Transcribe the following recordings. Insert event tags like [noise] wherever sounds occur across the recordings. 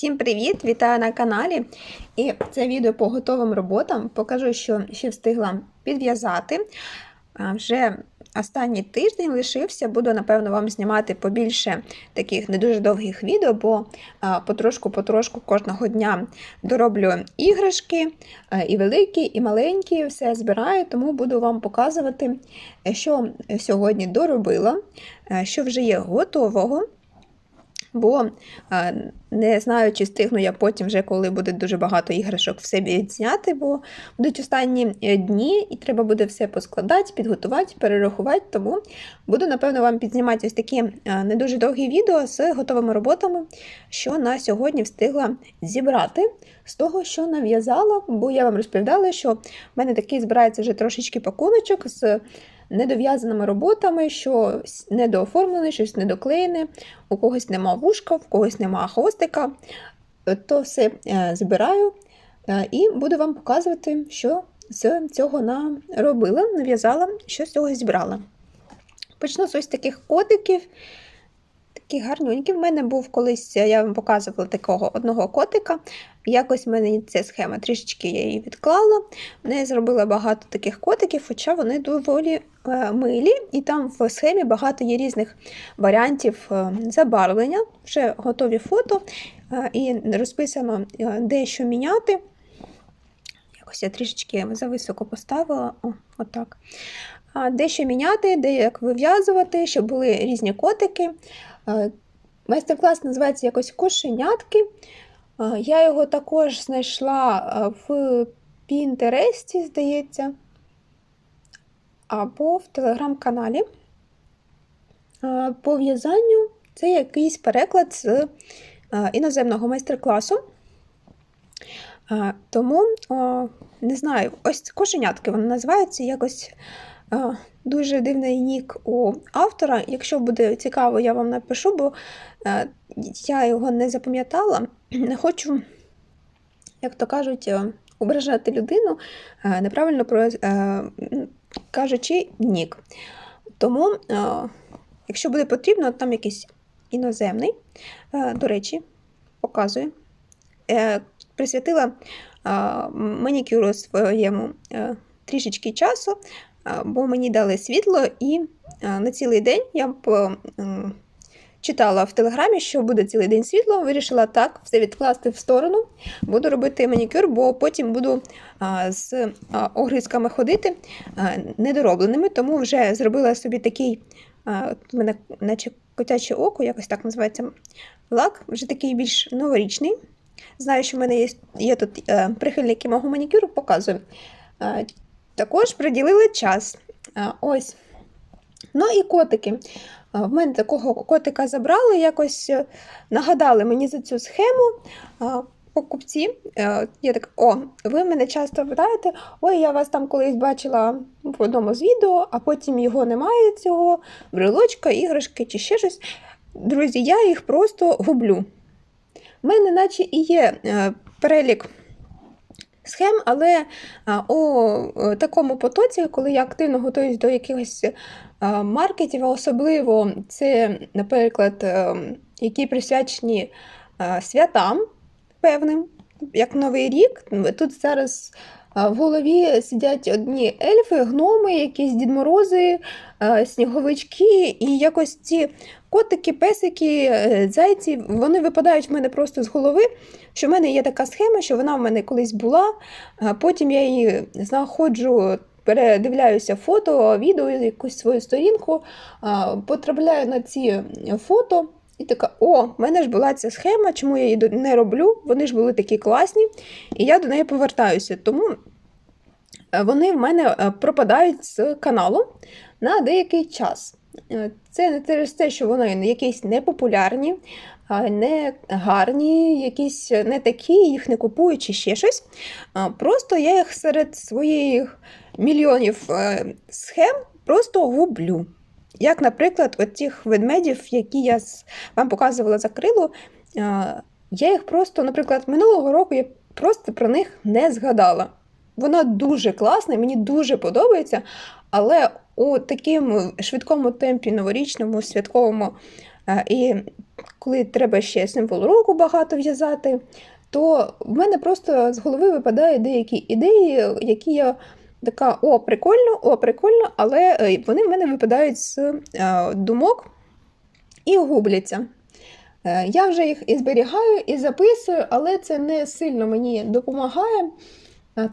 Всім привіт! Вітаю на каналі. І це відео по готовим роботам. Покажу, що ще встигла підв'язати. Вже останній тиждень лишився. Буду, напевно, вам знімати побільше таких не дуже довгих відео, бо потрошку-потрошку кожного дня дороблю іграшки, і великі, і маленькі, все збираю, тому буду вам показувати, що сьогодні доробила, що вже є готового. Бо е, не знаю, чи встигну я потім, вже коли буде дуже багато іграшок, все відзняти, бо будуть останні е, дні, і треба буде все поскладати, підготувати, перерахувати. Тому буду, напевно, вам підзнімати ось такі е, не дуже довгі відео з готовими роботами, що на сьогодні встигла зібрати з того, що нав'язала, бо я вам розповідала, що в мене такий збирається вже трошечки пакуночок з недов'язаними роботами, що недооформлене, щось недоклеєне, у когось нема вушка, в когось нема хвостика. То все е, збираю е, і буду вам показувати, що з цього наробила, нав'язала, що з цього зібрала. Почну з ось таких котиків. Такі гарненькі. В мене був колись, я вам показувала такого одного котика. Якось в мене ця схема трішечки я її відклала. В неї зробила багато таких котиків, хоча вони доволі е, милі, і там в схемі багато є різних варіантів е, забарвлення, вже готові фото, е, і розписано дещо міняти. Якось я трішечки зависоко поставила. О, отак. Дещо міняти, де як вив'язувати, щоб були різні котики. Майстер-клас називається якось кошенятки. Я його також знайшла в Пінтересті, здається, або в телеграм-каналі. По в'язанню це якийсь переклад з іноземного майстер-класу. Тому, не знаю, ось кошенятки вони називаються якось дуже дивний нік у автора. Якщо буде цікаво, я вам напишу, бо е, я його не запам'ятала. Не хочу, як то кажуть, е, ображати людину, е, неправильно кажучи, нік. Тому, якщо буде потрібно, там якийсь іноземний, до речі, показую. Присвятила манікюру своєму трішечки часу бо мені дали світло, і на цілий день я читала в телеграмі, що буде цілий день світло. Вирішила так, все відкласти в сторону. Буду робити манікюр, бо потім буду з огризками ходити недоробленими, тому вже зробила собі такий, мене наче котяче око, якось так називається лак, вже такий більш новорічний. Знаю, що в мене є є тут е, прихильники мого манікюру, показую. Також приділили час. Ось. Ну і котики. В мене такого котика забрали, якось е, нагадали мені за цю схему. Покупці, е, я так, о, ви мене часто питаєте, ой, я вас там колись бачила в одному з відео, а потім його немає, цього брелочка, іграшки чи ще щось. Друзі, я їх просто гублю. У мене, наче і є е, перелік схем, але у такому потоці, коли я активно готуюсь до якихось маркетів, особливо це, наприклад, е, які присвячені святам певним, як Новий рік, тут зараз. В голові сидять одні ельфи, гноми, якісь дідморози, сніговички, і якось ці котики, песики, е, зайці, вони випадають в мене просто з голови. Що в мене є така схема, що вона в мене колись була, потім я її знаходжу. Передивляюся фото, відео, якусь свою сторінку, потрапляю на ці фото і така: о, в мене ж була ця схема, чому я її не роблю? Вони ж були такі класні, і я до неї повертаюся. Тому е, вони в мене е, пропадають з каналу на деякий час. Е, це не через те, що вони якісь непопулярні, не гарні, якісь не такі, їх не купують чи ще щось. Просто я їх серед своїх мільйонів схем просто гублю. Як, наприклад, от тих ведмедів, які я вам показувала за крило, я їх просто, наприклад, минулого року я просто про них не згадала. Вона дуже класна, мені дуже подобається, але у такому швидкому темпі новорічному, святковому І коли треба ще символ року багато в'язати, то в мене просто з голови випадають деякі ідеї, які я така: о, прикольно, о, прикольно, але е, вони в мене випадають з е, думок і губляться. Е, Я вже їх і зберігаю, і записую, але це не сильно мені допомагає.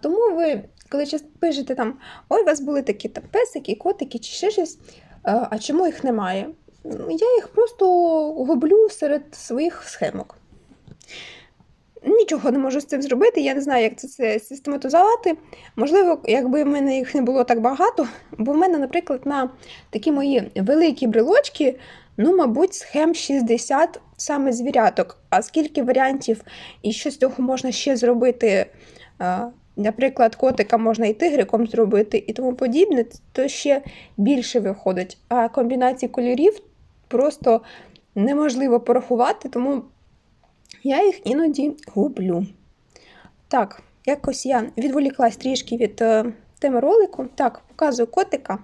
Тому ви, коли пишете там, ой, у вас були такі там песики, котики чи ще щось, а чому їх немає? Ну, Я їх просто гублю серед своїх схемок. Нічого не можу з цим зробити, я не знаю, як це, це систематизувати. Можливо, якби в мене їх не було так багато, бо в мене, наприклад, на такі мої великі брелочки, ну, мабуть, схем 60 саме звіряток. А скільки варіантів і що з цього можна ще зробити? Наприклад, котика можна і тигриком зробити, і тому подібне, то ще більше виходить. А комбінації кольорів просто неможливо порахувати, тому я їх іноді гублю. Так, якось я відволіклась трішки від е, теми ролику. Так, показую котика.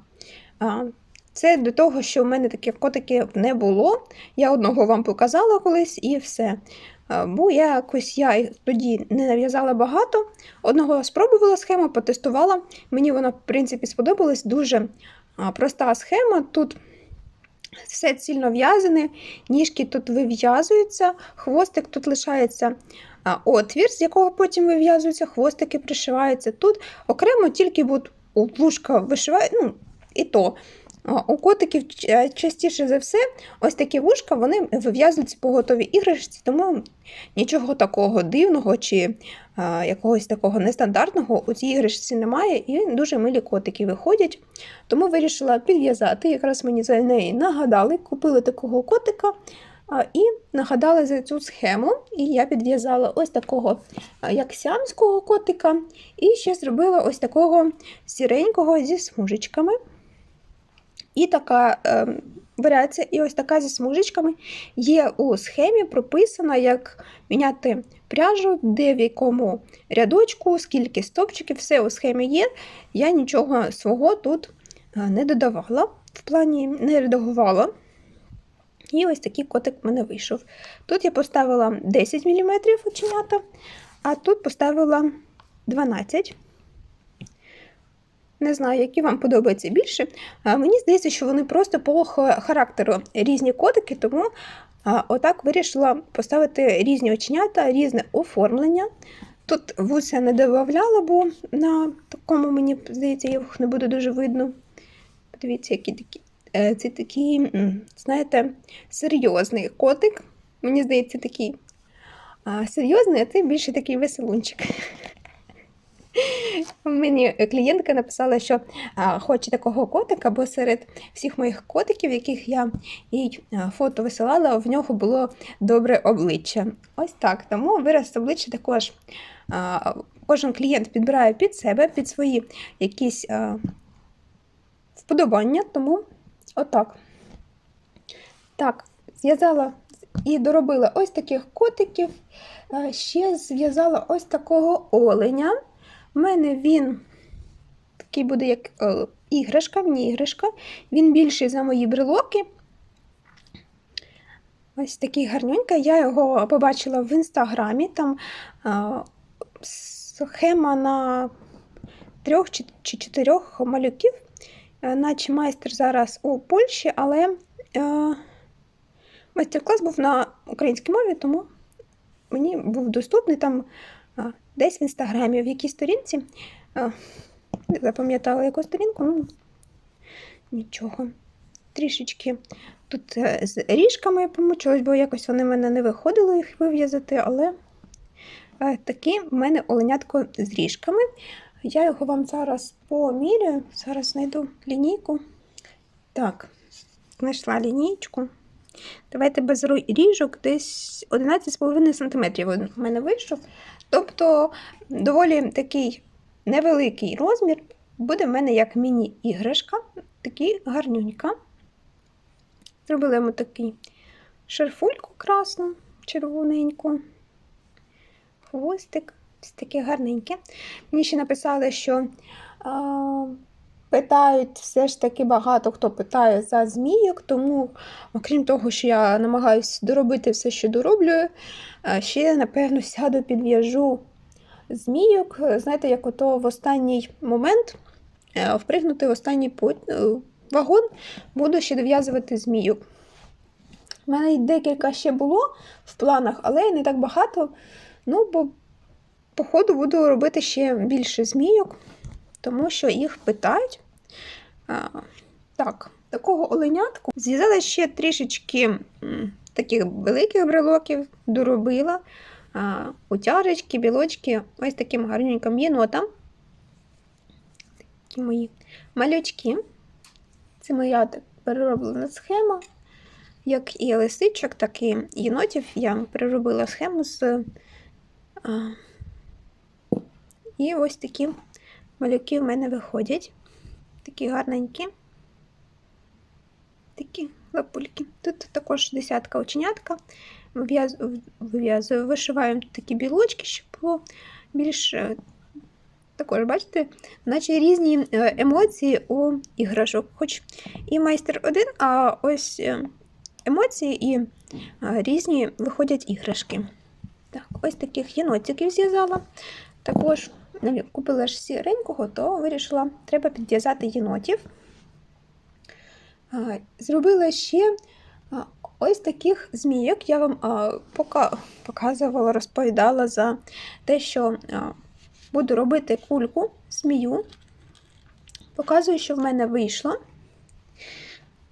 Це до того, що в мене таких котиків не було. Я одного вам показала колись і все. Бо якось я тоді не нав'язала багато. Одного спробувала схему, потестувала. Мені вона, в принципі, сподобалась. Дуже проста схема. Тут все цільно в'язане, ніжки тут вив'язуються, хвостик тут лишається отвір, з якого потім вив'язуються, хвостики пришиваються. Тут окремо тільки у вушка вишиває, ну, і то. У котиків частіше за все, ось такі вушка вони вив'язуються по готовій іграшці, тому нічого такого дивного чи а, якогось такого нестандартного у цій іграшці немає, і дуже милі котики виходять. Тому вирішила підв'язати. Якраз мені за неї нагадали, купили такого котика і нагадали за цю схему. І я підв'язала ось такого а, як сямського котика, і ще зробила ось такого сіренького зі смужечками. І така е, варіація, і ось така зі смужечками є у схемі прописана, як міняти пряжу, де в якому рядочку, скільки стопчиків, все у схемі є. Я нічого свого тут е, не додавала, в плані не редагувала. І ось такий котик в мене вийшов. Тут я поставила 10 мм оченята, а тут поставила 12 не знаю, які вам подобаються більше. Мені здається, що вони просто по характеру різні котики, тому отак вирішила поставити різні оченята, різне оформлення. Тут вуса не додавала, бо на такому, мені здається, їх не буде дуже видно. Подивіться, які такі. Е, Це такий, знаєте, серйозний котик. Мені здається, такий серйозний, а це більше такий веселунчик. Мені клієнтка написала, що хоче такого котика, бо серед всіх моїх котиків, яких я їй фото висилала, в нього було добре обличчя. Ось так. Тому вираз обличчя також кожен клієнт підбирає під себе, під свої якісь вподобання, тому отак. Так, зв'язала і доробила ось таких котиків. Ще зв'язала ось такого оленя. У мене він такий буде як е, іграшка, міні-іграшка. Він більший за мої брелоки. Ось такий гарненький. Я його побачила в інстаграмі. Там е, схема на трьох чи, чотирьох малюків, е, наче майстер зараз у Польщі, але е, майстер-клас був на українській мові, тому мені був доступний там десь в інстаграмі, в якій сторінці. А, не запам'ятала яку сторінку, ну нічого. Трішечки тут е, з ріжками помучилась, бо якось вони в мене не виходили їх вив'язати, але е, такі в мене оленятко з ріжками. Я його вам зараз поміряю. Зараз знайду лінійку. Так, знайшла лінійку. Давайте без ріжок десь 11,5 см в мене вийшов. Тобто доволі такий невеликий розмір буде в мене як міні-іграшка, такий гарнюнька. Зробила йому такий шерфульку красну, червоненьку, хвостик, ось таке гарненьке. Мені ще написали, що питають, все ж таки багато хто питає за змійок, тому, окрім того, що я намагаюся доробити все, що дороблюю, е, ще, напевно, сяду, підв'яжу змійок. Е, Знаєте, як ото в останній момент е, впригнути в останній вагон, буду ще дов'язувати змійок. У мене декілька ще було в планах, але не так багато. Ну, бо, по ходу буду робити ще більше змійок, тому що їх питають. А, так, такого оленятку зв'язала ще трішечки таких великих брелоків, доробила. А, утяжечки, білочки, ось таким гарненьким єнотам. Такі мої малючки. Це моя так перероблена схема. Як і лисичок, так і єнотів. Я переробила схему з. А, і ось такі малюки в мене виходять. Такі гарненькі. Такі лапульки. Тут також десятка оченятка. Вив'язую, вишиваємо такі білочки, щоб було більш. е, Також, бачите, наче різні е, емоції у іграшок. Хоч і майстер один, а ось е, емоції і різні виходять іграшки. Так, ось таких єнотиків зв'язала. Також купила ж сіренького, то вирішила, треба підв'язати єнотів. Зробила ще ось таких змійок. Я вам показувала, розповідала за те, що буду робити кульку, змію. Показую, що в мене вийшло.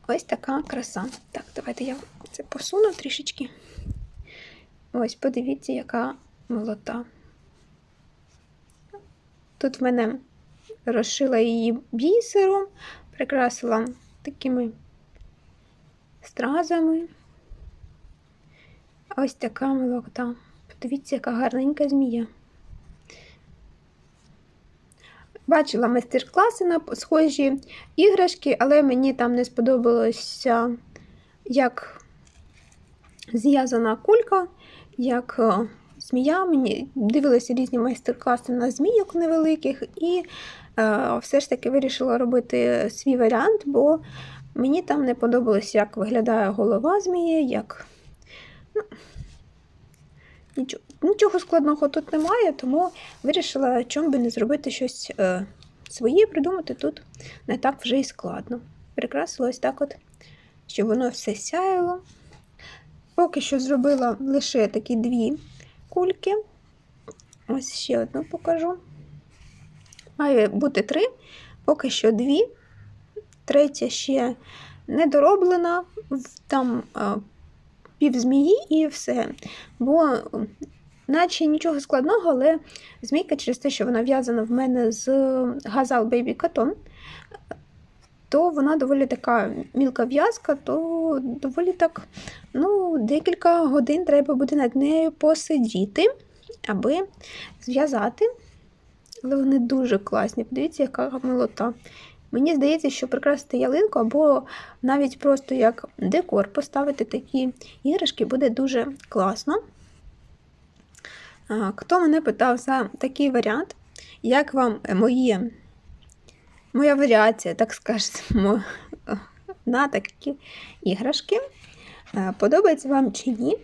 Ось така краса. Так, давайте я це посуну трішечки. Ось, подивіться, яка молота. Тут в мене розшила її бісером, прикрасила такими стразами. Ось така молота. Подивіться, яка гарненька змія. Бачила майстер-класи на схожі іграшки, але мені там не сподобалося, як зв'язана кулька, як е, змія. Мені дивилася різні майстер-класи на змійок невеликих, і е, все ж таки вирішила робити свій варіант, бо мені там не подобалось, як виглядає голова змії, як. Ну, нічого, нічого складного тут немає, тому вирішила, чому би не зробити щось е, своє, придумати тут не так вже і складно. Прикрасила ось так, от, щоб воно все сяяло. Поки що зробила лише такі дві кульки. Ось ще одну покажу. Має бути три, поки що дві. Третя ще не дороблена, там а, пів змії і все. Бо, наче нічого складного, але змійка через те, що вона в'язана в мене з Газал Baby Cotton, то вона доволі така мілка в'язка, то доволі так, ну, декілька годин треба буде над нею посидіти, аби зв'язати. Але вони дуже класні. Подивіться, яка милота. Мені здається, що прикрасити ялинку або навіть просто як декор поставити такі іграшки буде дуже класно. Хто мене питав за такий варіант, як вам моє, моя варіація, так скажемо, на такі іграшки? Е, Подобається вам чи ні?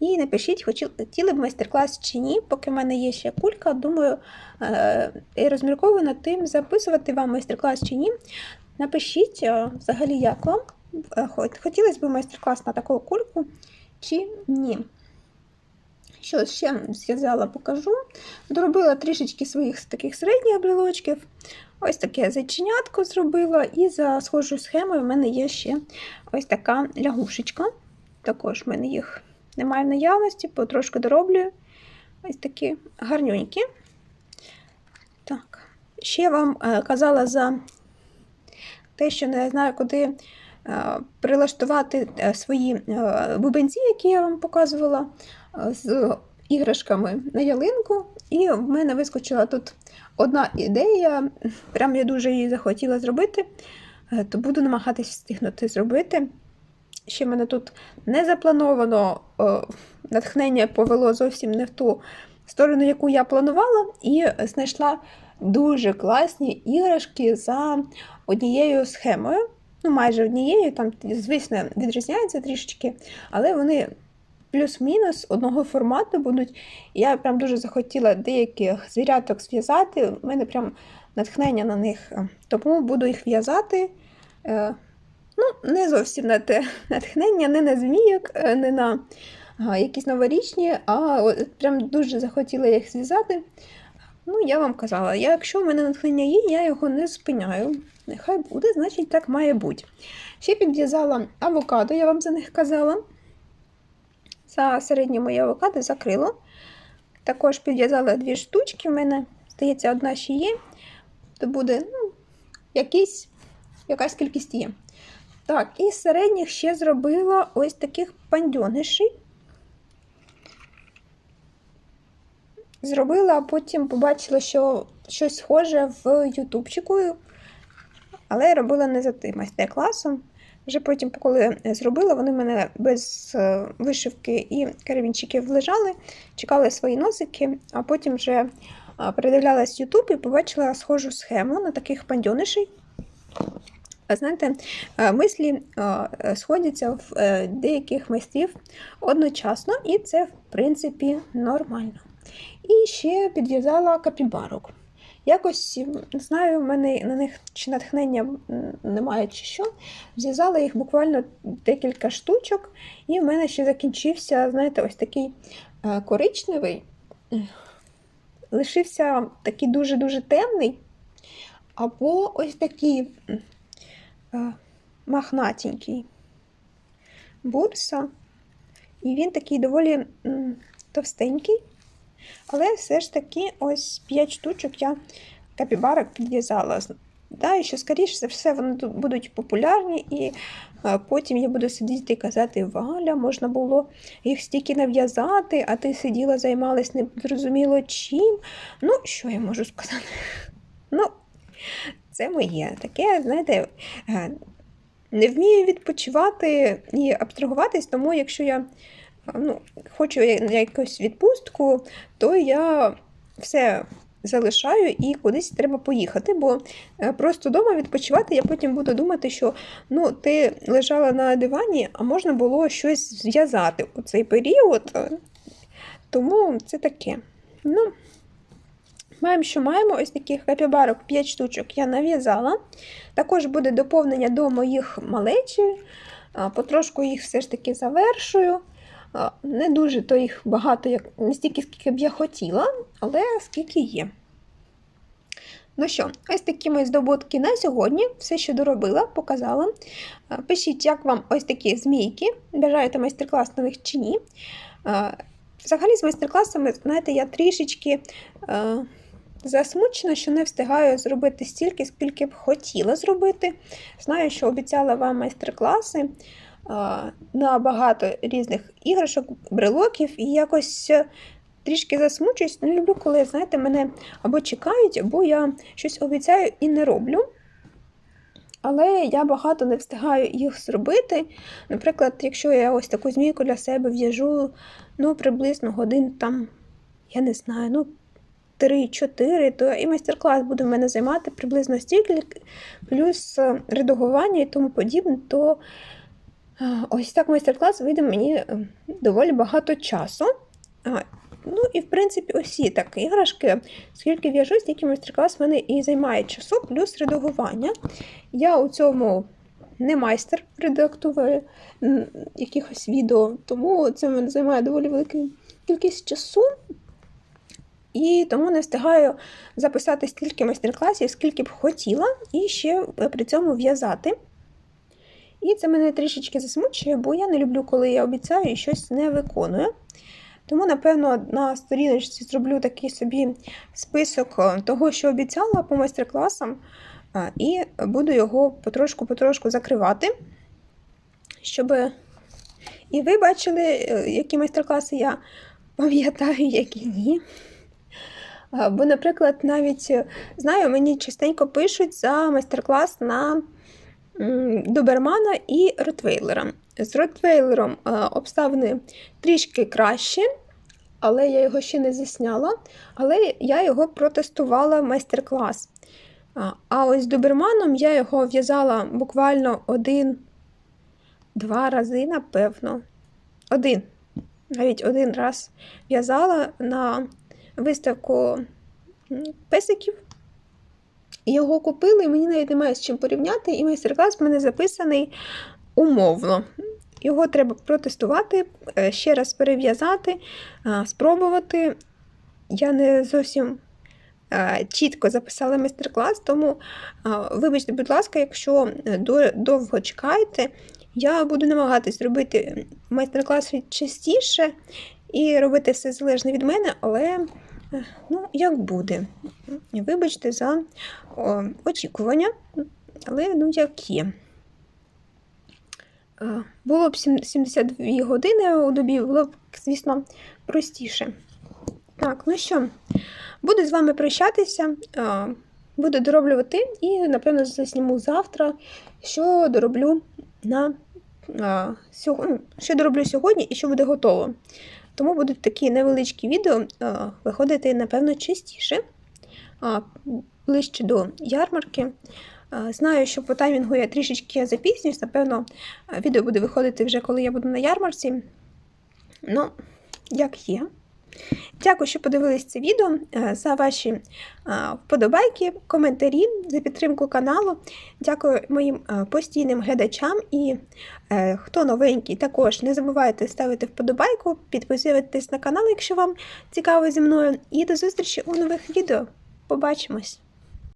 І напишіть, хотіли б майстер-клас чи ні, поки в мене є ще кулька. Думаю, е, і розмірковую над тим, записувати вам майстер-клас чи ні. Напишіть е, взагалі, як вам. Хотілося б майстер-клас на таку кульку чи ні. Що ще зв'язала, покажу. Доробила трішечки своїх таких середніх брелочків. Ось таке зайченятко зробила, і за схожою схемою в мене є ще ось така лягушечка. Також в мене їх немає в наявності, потрошки дороблюю. Ось такі гарнюнькі. Так. Ще я вам е, казала за те, що не знаю, куди е, прилаштувати е, свої бубенці, які я вам показувала, з іграшками на ялинку. І в мене вискочила тут одна ідея. Прям я дуже її захотіла зробити, е, то буду намагатись встигнути зробити. Ще в мене тут не заплановано е, натхнення повело зовсім не в ту сторону, яку я планувала, і знайшла дуже класні іграшки за однією схемою. Ну, майже однією, там, звісно, відрізняється трішечки, але вони плюс-мінус одного формату будуть. Я прям дуже захотіла деяких звіряток зв'язати. У мене прям натхнення на них. Тому буду їх в'язати. Е, Ну, не зовсім на те [laughs] натхнення, не на змійок, е, не на якісь новорічні, а прям дуже захотіла їх зв'язати. Ну, я вам казала, якщо в мене натхнення є, я його не спиняю. Нехай буде, значить, так має бути. Ще підв'язала авокадо, я вам за них казала. За середнє моє авокадо закрило. Також підв'язала дві штучки в мене. Здається, одна ще є, то буде ну, якийсь, якась кількість є. Так, і середніх ще зробила ось таких пандьонишей. Зробила, а потім побачила, що щось схоже в Ютубчику, але робила не за тим майстер-класом. Вже потім, коли зробила, вони в мене без е, вишивки і карабінчиків лежали, чекали свої носики, а потім вже передивлялась Ютуб і побачила схожу схему на таких пандьонишей. Знаєте, мислі сходяться в е, деяких майстрів одночасно, і це, в принципі, нормально. І ще підв'язала капібарок. Якось, не знаю, в мене на них чи натхнення немає, чи що. Зв'язала їх буквально декілька штучок, і в мене ще закінчився, знаєте, ось такий е, коричневий. Лишився такий дуже-дуже темний, або ось такий е, махнатенький бурса. І він такий доволі товстенький. Але все ж таки, ось 5 штучок я капібарок підв'язала. Да, і що, скоріше за все, вони будуть популярні, і потім я буду сидіти і казати, Валя, можна було їх стільки нав'язати, а ти сиділа, займалась незрозуміло чим. Ну, що я можу сказати? [laughs] Ну, це моє. Таке, знаєте, не вмію відпочивати і абстрагуватись, тому якщо я ну, хочу якусь відпустку, то я все залишаю і кудись треба поїхати, бо е, просто вдома відпочивати, я потім буду думати, що ну, ти лежала на дивані, а можна було щось зв'язати у цей період. Тому це таке. Ну, Маємо, що маємо ось таких капібарок 5 штучок я нав'язала. Також буде доповнення до моїх малечі. Потрошку їх все ж таки завершую. Не дуже то їх багато, як не стільки, скільки б я хотіла, але скільки є. Ну що, ось такі мої здобутки на сьогодні. Все, що доробила, показала. Пишіть, як вам ось такі змійки, бажаєте майстер-клас на них чи ні. Взагалі, з майстер-класами, знаєте, я трішечки засмучена, що не встигаю зробити стільки, скільки б хотіла зробити. Знаю, що обіцяла вам майстер-класи на багато різних іграшок, брелоків, і якось е, трішки засмучуюсь. Не люблю, коли, знаєте, мене або чекають, або я щось обіцяю і не роблю. Але я багато не встигаю їх зробити. Наприклад, якщо я ось таку змійку для себе в'яжу, ну, приблизно годин там, я не знаю, ну, 3-4, то і майстер-клас буде в мене займати приблизно стільки, плюс е, редагування і тому подібне, то Ось так майстер-клас вийде мені е, доволі багато часу. Ну і, в принципі, усі так іграшки, скільки в'яжу, стільки майстер-клас в мене і займає часу, плюс редагування. Я у цьому не майстер редактую якихось відео, тому це мене займає доволі велику кількість часу. І тому не встигаю записати стільки майстер-класів, скільки б хотіла, і ще при цьому в'язати. І це мене трішечки засмучує, бо я не люблю, коли я обіцяю і щось не виконую. Тому, напевно, на сторіночці зроблю такий собі список е, того, що обіцяла по майстер-класам, і буду його потрошку-потрошку закривати, щоб і ви бачили, е, які майстер-класи я пам'ятаю, які ні. Бо, наприклад, навіть е, знаю, мені частенько пишуть за майстер-клас на добермана і ротвейлера. З ротвейлером е, обставини трішки краще, але я його ще не засняла. Але я його протестувала в майстер-клас. А, ось з доберманом я його в'язала буквально один-два рази, напевно. Один. Навіть один раз в'язала на виставку песиків. Його купили, і мені навіть немає з чим порівняти, і майстер-клас в мене записаний умовно. Його треба протестувати, е, ще раз перев'язати, е, спробувати. Я не зовсім е, чітко записала майстер-клас, тому вибачте, будь ласка, якщо довго чекаєте, я буду намагатись робити майстер-класи частіше і робити все залежно від мене, але ну, як буде. Вибачте за о, очікування, але ну як є. Е, Було б 72 години у добі, було б, звісно, простіше. Так, ну що, буду з вами прощатися. е, Буду дороблювати і, напевно, засніму завтра, що дороблю на що дороблю сьогодні і що буде готово. Тому будуть такі невеличкі відео виходити, напевно, частіше, ближче до ярмарки. Знаю, що по таймінгу я трішечки запізнююсь, напевно, відео буде виходити вже коли я буду на ярмарці. Ну, як є. Дякую, що подивились це відео, е, за ваші вподобайки, коментарі, за підтримку каналу. Дякую моїм е, постійним глядачам і е, хто новенький, також не забувайте ставити вподобайку, підписуватись на канал, якщо вам цікаво зі мною. І до зустрічі у нових відео. Побачимось!